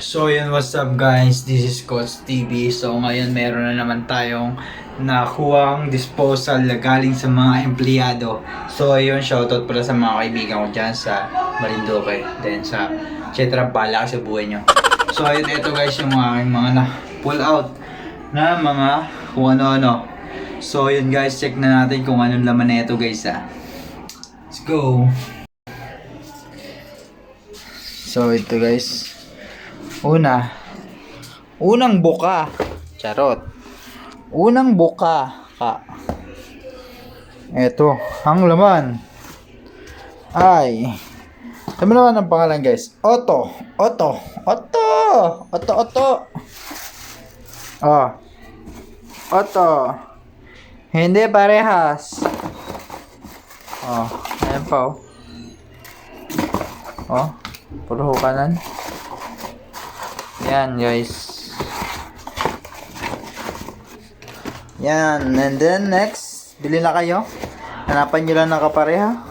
So yun, what's up guys? This is Coach TV. So ngayon meron na naman tayong nakuhang disposal na galing sa mga empleyado. So ayun, shoutout pala sa mga kaibigan ko dyan sa Marinduque. Then sa Chetra Bala sa buhay nyo. So ayun, ito guys yung aking mga na pull out na mga kung ano-ano. So yun guys, check na natin kung anong laman na ito guys ah. Let's go! So ito guys, Una, unang buka. Charot. Unang buka. Ka. Ito, ang laman. Ay. Tama naman ang pangalan guys. Otto. Otto. Otto. Otto, Otto. Oh. Otto. Hindi parehas. Oh, ayan pa oh. Oh, puro kanan. Yan, guys. Yan. And then, next. Bili na kayo. Hanapan nyo lang ng kapareha.